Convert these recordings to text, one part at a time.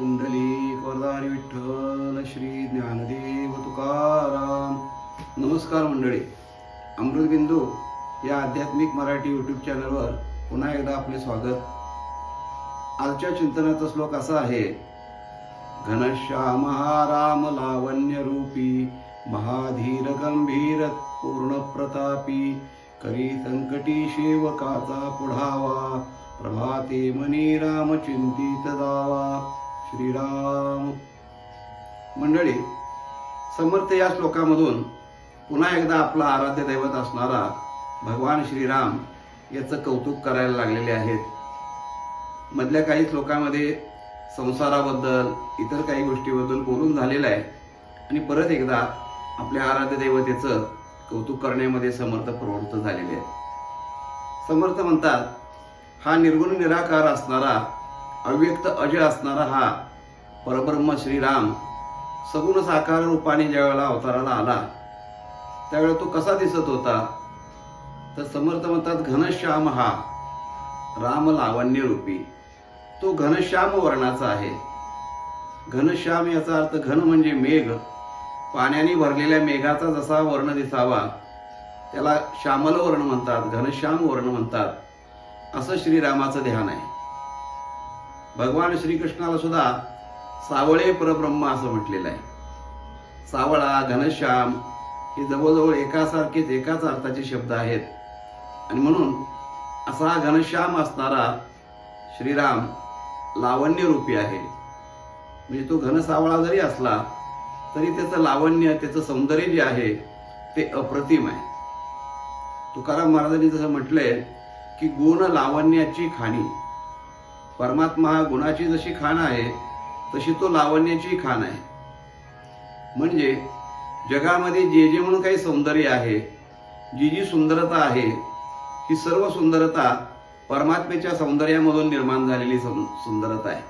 कुंडली वरदारी विठ्ठल श्री ज्ञानदेव तुकाराम. नमस्कार मंडळी. अमृतबिंदू या आध्यात्मिक मराठी यूट्यूब चॅनलवर पुन्हा एकदा आपले स्वागत. आजच्या चिंतनाचा श्लोक असा आहे घनश्याम राम लावण्य रूपी महाधीर गंभीर पूर्ण प्रतापी करी संकटी शेवकाचा पुढावा प्रभाते मनी राम चिंतित दावा. श्रीराम. मंडळी समर्थ या श्लोकामधून पुन्हा एकदा आपला आराध्य दैवत असणारा भगवान श्रीराम याचं कौतुक करायला लागलेले आहेत. मधल्या काही श्लोकामध्ये संसाराबद्दल इतर काही गोष्टीबद्दल बोलून झालेलं आहे. आणि परत एकदा आपल्या आराध्य दैवतेचं कौतुक करण्यामध्ये समर्थ प्रवृत्त झालेले आहेत. समर्थ म्हणतात हा निर्गुण निराकार असणारा अव्यक्त अजय असणारा हा परब्रह्म श्रीराम सगुण साकार रूपाने ज्या वेळेला अवताराला आला त्यावेळेला तो कसा दिसत होता? तर समर्थ म्हणतात घनश्याम हा राम लावण्य रूपी. तो घनश्याम वर्णाचा आहे. घनश्याम याचा अर्थ घन म्हणजे मेघ. पाण्याने भरलेल्या मेघाचा जसा वर्ण दिसावा त्याला श्यामल वर्ण म्हणतात घनश्याम वर्ण म्हणतात. असं श्रीरामाचं ध्यान आहे. भगवान श्रीकृष्णाला सुद्धा सावळे परब्रह्म असं म्हटलेलं आहे. सावळा घनश्याम हे जवळजवळ एकासारखेच एकाच अर्थाचे शब्द आहेत. आणि म्हणून असा घनश्याम असणारा श्रीराम लावण्यरूपी आहे. म्हणजे तो घनसावळा जरी असला तरी त्याचं लावण्य त्याचं सौंदर्य जे आहे ते अप्रतिम आहे. तुकाराम महाराजांनी जसं म्हटलंय की गुण लावण्याची खाणी. परमात्मा हा गुणाची जशी खाण आहे तशी तो लावण्याची खाण आहे. म्हणजे जगामध्ये जे जे म्हणून काही सौंदर्य आहे जी जी सुंदरता आहे ही सर्व सुंदरता परमात्म्याच्या सौंदर्यामधून निर्माण झालेली सुंदरता आहे.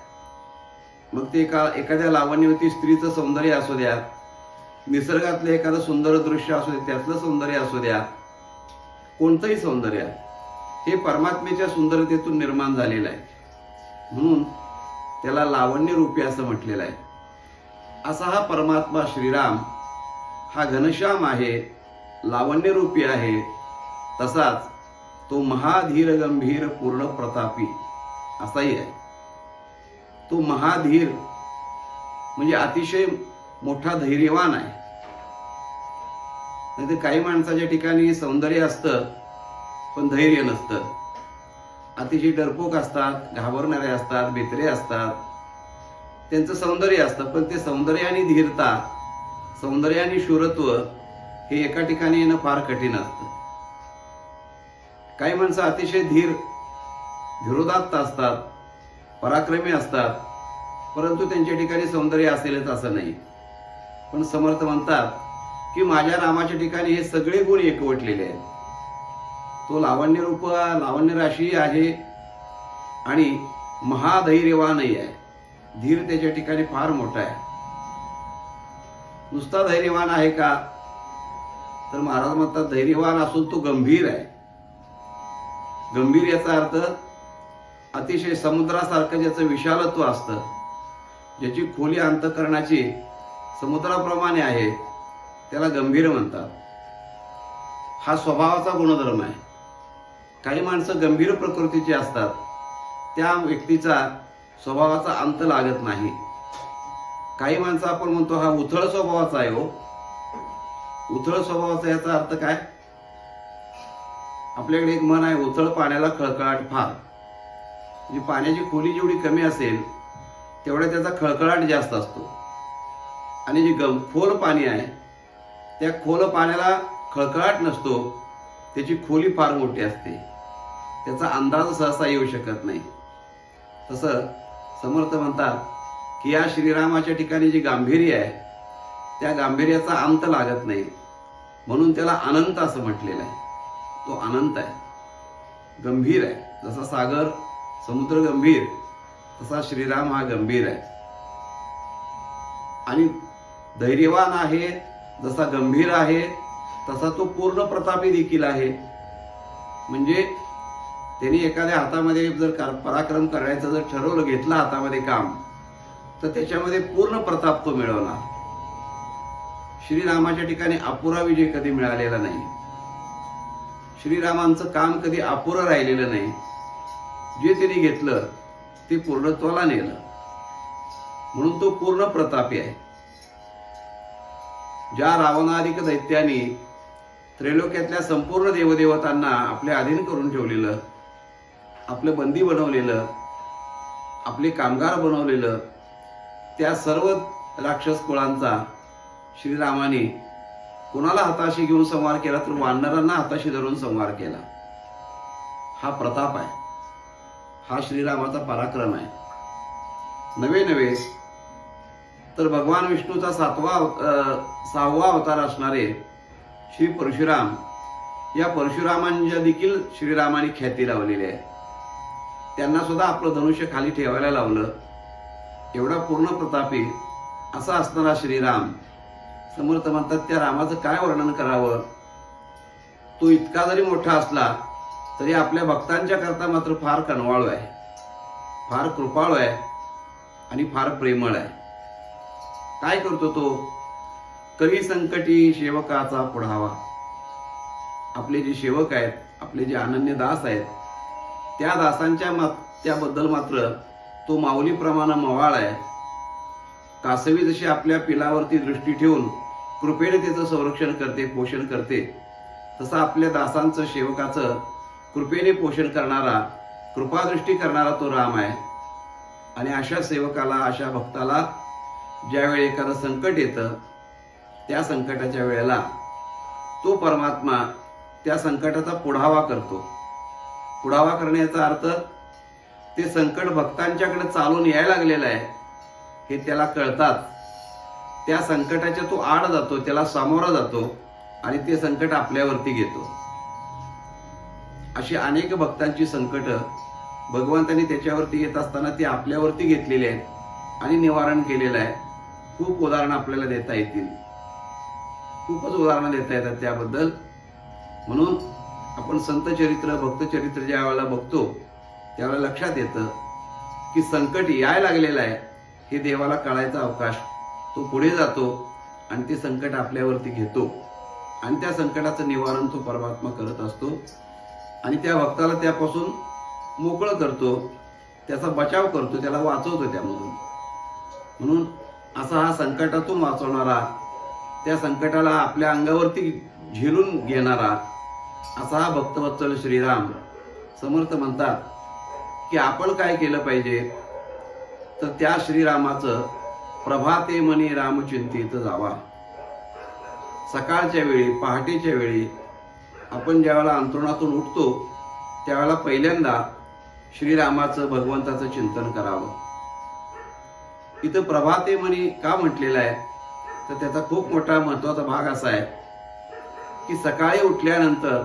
मग ते एका एखाद्या लावण्यवती स्त्रीचं सौंदर्य असू द्या निसर्गातलं एखादं सुंदर दृश्य असू द्या त्यातलं सौंदर्य असू द्या कोणतंही सौंदर्य हे परमात्म्याच्या सुंदरतेतून निर्माण झालेलं आहे. म्हणून त्याला लावण्य रूपी असं म्हटलेलं आहे. असा हा परमात्मा श्रीराम हा घनश्याम आहे लावण्यरूपी आहे तसाच तो महाधीर गंभीर पूर्ण प्रतापी असाही आहे. तो महाधीर म्हणजे अतिशय मोठा धैर्यवान आहे. नाही काही माणसाच्या ठिकाणी सौंदर्य असतं पण धैर्य नसतं. अतिशय डरपोक असतात घाबरणारे असतात बेतरे असतात. त्यांचं सौंदर्य असतं पण ते सौंदर्य आणि धीरता सौंदर्य आणि शूरत्व हे एका ठिकाणी येणं फार कठीण असतं. काही माणसं अतिशय धीर धीरोदात्त असतात पराक्रमी असतात परंतु त्यांच्या ठिकाणी सौंदर्य असेलच असं नाही. पण समर्थ म्हणतात की माझ्या रामाच्या ठिकाणी हे सगळे गुण एकवटलेले आहेत. तो लावण्य रूप लावण्य राशी आहे आणि महाधैर्यवानही आहे. धीर त्याच्या ठिकाणी फार मोठा आहे. नुसता धैर्यवान आहे का? तर महाराज म्हणतात धैर्यवान असून तो गंभीर आहे. गंभीर याचा अर्थ अतिशय समुद्रासारखं ज्याचं विशालत्व असतं ज्याची खोली अंतकरणाची समुद्राप्रमाणे आहे त्याला गंभीर म्हणतात. हा स्वभावाचा गुणधर्म आहे. काही माणसं गंभीर प्रकृतीची असतात त्या व्यक्तीचा स्वभावाचा अंत लागत नाही. काही माणसं आपण म्हणतो हा उथळ स्वभावाचा आहे हो. उथळ स्वभावाचा याचा अर्थ काय? आपल्याकडे एक मन आहे उथळ पाण्याला खळखळाट फार. म्हणजे पाण्याची खोली जेवढी कमी असेल तेवढ्या त्याचा खळखळाट जास्त असतो. आणि जे गम खोल पाणी आहे त्या खोल पाण्याला खळखळाट नसतो त्याची खोली फार मोठी असते. त्याचा अंदाज सहसा येऊ शकत नाही. तसं समर्थ म्हणतात की या श्रीरामाच्या ठिकाणी जी गांभीर्य आहे त्या गांभीर्याचा अंत लागत नाही. म्हणून त्याला अनंत असं म्हटलेलं आहे. तो अनंत आहे. गंभीर आहे. जसा सागर समुद्र गंभीर तसा श्रीराम हा गंभीर आहे. आणि धैर्यवान आहे जसा गंभीर आहे तसा तो पूर्ण प्रतापी देखील आहे. म्हणजे त्यांनी एखाद्या हातामध्ये जर का- पराक्रम करायचं जर ठरवलं घेतलं हातामध्ये काम तर त्याच्यामध्ये पूर्ण प्रताप तो मिळवला. श्रीरामाच्या ठिकाणी अपुरा विजय कधी मिळालेला नाही. श्रीरामांचं काम कधी अपुरं राहिलेलं नाही. जे त्यांनी घेतलं ते पूर्णत्वाला नेलं. म्हणून तो पूर्ण प्रतापी आहे. ज्या रावणाधिक दैत्याने त्रैलोक्यातल्या संपूर्ण देवदेवतांना आपल्या अधीन करून ठेवलेलं आपलं बंदी बनवलेलं आपले कामगार बनवलेलं त्या सर्व राक्षस कुळांचा श्रीरामाने कोणाला हाताशी घेऊन संवार केला तर वानरांना हाताशी धरून संवार केला. हा प्रताप आहे. हा श्रीरामाचा पराक्रम आहे. नवे नवे तर भगवान विष्णूचा सातवा अं, सहावा अवतार असणारे श्री परशुराम या परशुरामांच्या देखील श्रीरामाने ख्याती लावलेली आहे. त्यांना सुद्धा आपलं धनुष्य खाली ठेवायला लावलं. एवढा पूर्ण प्रतापी असा असणारा श्रीराम समर्थ म्हणतात त्या रामाचं काय वर्णन करावं? तो इतका जरी मोठा असला तरी आपल्या भक्तांच्या करता मात्र फार कनवाळू आहे. फार कृपाळू आहे आणि फार प्रेमळ आहे. काय करतो तो? कवी संकटी सेवकाचा पुढावा. आपले जे सेवक आहेत आपले जे अनन्य दास आहेत त्या दासांच्या मा त्याबद्दल मात्र तो माऊलीप्रमाणे मवाळ आहे. कासवी जशी आपल्या पिलावरती दृष्टी ठेवून कृपेने त्याचं संरक्षण करते पोषण करते तसं आपल्या दासांचं सेवकाचं कृपेने पोषण करणारा कृपादृष्टी करणारा तो राम आहे. आणि अशा सेवकाला अशा भक्ताला ज्यावेळी एखादं संकट येतं त्या संकटाच्या वेळेला तो परमात्मा त्या संकटाचा पुढावा करतो. पुढावा करण्याचा अर्थ ते संकट भक्तांच्याकडे चालून यायला लागलेलं आहे हे त्याला कळतात. त्या संकटाच्या तो आड जातो त्याला सामोरा जातो आणि ते संकट आपल्यावरती घेतो. अशी अनेक भक्तांची संकट भगवंतांनी त्याच्यावरती येत असताना ती आपल्यावरती घेतलेली आहेत आणि निवारण केलेलं आहे. खूप उदाहरणं आपल्याला देता येतील. खूपच उदाहरणं देता येतात त्याबद्दल. म्हणून आपण संत चरित्र भक्त ज्या वेळेला बघतो त्यावेळेला लक्षात येतं की संकट याय लागलेलं आहे. हे देवाला कळायचा अवकाश तो पुढे जातो आणि ते संकट आपल्यावरती घेतो. आणि त्या संकटाचं निवारण तो परमात्मा करत असतो. आणि त्या भक्ताला त्यापासून मोकळं करतो. त्याचा बचाव करतो. त्याला वाचवतो त्यामधून. म्हणून असा हा संकटातून वाचवणारा त्या संकटाला आपल्या अंगावरती झेलून घेणारा असा हा भक्तवत्सल श्रीराम समर्थ म्हणतात की आपण काय केलं पाहिजे? तर त्या श्रीरामाचं प्रभाते मनी रामचिंतीत जावा. सकाळच्या वेळी पहाटेच्या वेळी आपण ज्यावेळेला अंतरुणातून उठतो त्यावेळेला पहिल्यांदा श्रीरामाचं भगवंताचं चिंतन करावं. इथं प्रभाते मनी का म्हटलेलं आहे? तर त्याचा खूप मोठा महत्त्वाचा भाग असा आहे. की सकाळी उठल्यानंतर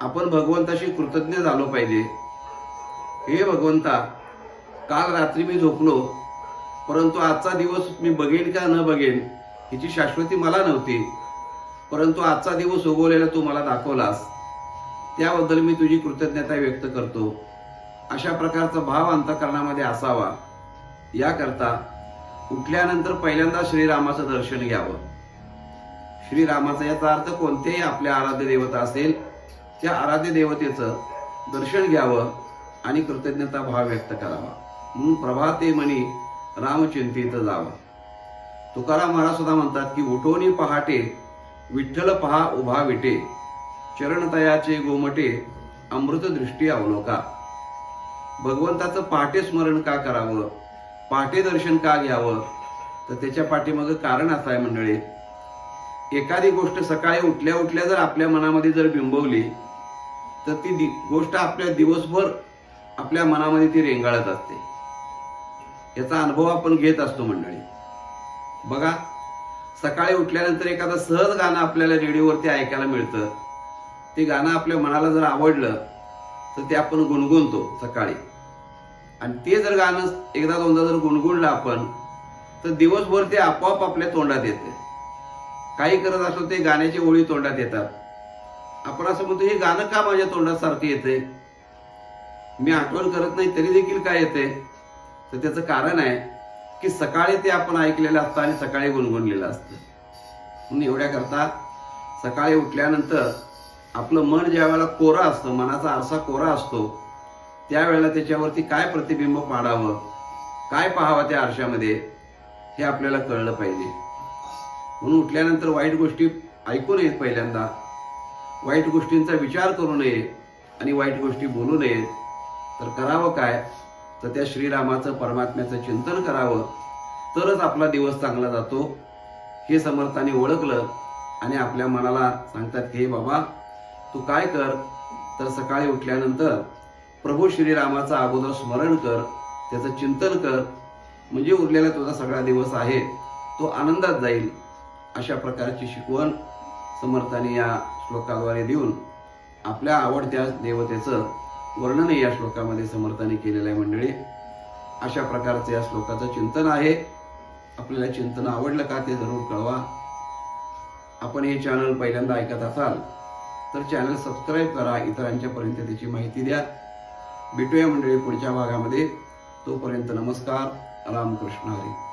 आपण भगवंताशी कृतज्ञ झालो पाहिजे. हे भगवंता काल रात्री मी झोपलो परंतु आजचा दिवस मी बघेन का न बघेन हिची शाश्वती मला नव्हती. परंतु आजचा दिवस उगवलेला तू मला दाखवलास. त्याबद्दल मी तुझी कृतज्ञता व्यक्त करतो. अशा प्रकारचा भाव अंतकरणामध्ये असावा. याकरता उठल्यानंतर पहिल्यांदा श्रीरामाचं दर्शन घ्यावं. श्रीरामाचा याचा अर्थ कोणतेही आपल्या आराध्य देवता असेल त्या आराध्य देवतेचं दर्शन घ्यावं आणि कृतज्ञता भाव व्यक्त करावा. म्हणून प्रभाते म्हणी रामचिंतेत जावा. तुकाराम महाराज सुद्धा म्हणतात की उठोनी पहाटे विठ्ठल पहा उभा विटे चरणतयाचे गोमटे अमृत दृष्टी अवलोका. भगवंताचं पहाटे स्मरण का करावं? पहाटे दर्शन का घ्यावं? तर त्याच्या पाठीमागं कारण असं आहे मंडळी एखादी गोष्ट सकाळी उठल्या उठल्या जर आपल्या मनामध्ये जर बिंबवली तर ती दि- गोष्ट आपल्या दिवसभर आपल्या मनामध्ये ती रेंगाळत असते. याचा अनुभव आपण घेत असतो मंडळी. बघा सकाळी उठल्यानंतर एखादं सहज गाणं आपल्याला रेडिओवरती ऐकायला मिळतं. ते गाणं आपल्या मनाला जर आवडलं तर ते आपण गुणगुणतो सकाळी. आणि ते जर गाणं एकदा दोनदा जर गुणगुणलं आपण तर दिवसभर ते आपोआप आपल्या तोंडात येते. काही करत असलो ते गाण्याची ओळी तोंडात येतात. आपण असं म्हणतो हे गाणं का माझ्या तोंडात सारखं येते मी आठवण करत नाही तरी देखील काय येते तर त्याचं कारण आहे की सकाळी ते आपण ऐकलेलं असतं आणि सकाळी गुणगुणलेलं असतं. म्हणून एवढ्या करता सकाळी उठल्यानंतर आपलं मन ज्या वेळेला कोरा असतं मनाचा आरसा कोरा असतो त्यावेळेला त्याच्यावरती काय प्रतिबिंब पाडावं काय पाहावं त्या आरशामध्ये हे आपल्याला कळलं पाहिजे. म्हणून उठल्यानंतर वाईट गोष्टी ऐकू नयेत पहिल्यांदा. वाईट गोष्टींचा विचार करू नये आणि वाईट गोष्टी बोलू नयेत. तर करावं काय? तर त्या श्रीरामाचं परमात्म्याचं चिंतन करावं. तरच आपला दिवस चांगला जातो. हे समर्थाने ओळखलं आणि आपल्या मनाला सांगतात की हे बाबा तू काय कर? तर सकाळी उठल्यानंतर प्रभू श्रीरामाचं अगोदर स्मरण कर त्याचं चिंतन कर. म्हणजे उरलेला तुझा सगळा दिवस आहे तो आनंदात जाईल. अशा प्रकारची शिकवण समर्थाने या श्लोकाद्वारे देऊन आपल्या आवडत्या देवतेचं वर्णनही या श्लोकामध्ये समर्थाने केलेलं आहे मंडळी. अशा प्रकारचं या श्लोकाचं चिंतन आहे. आपल्याला चिंतन आवडलं का ते जरूर कळवा. आपण हे चॅनल पहिल्यांदा ऐकत असाल तर चॅनल सबस्क्राईब करा इतरांच्यापर्यंत त्याची माहिती द्या. भेटूया मंडळी पुढच्या भागामध्ये. तोपर्यंत नमस्कार. रामकृष्ण हरी.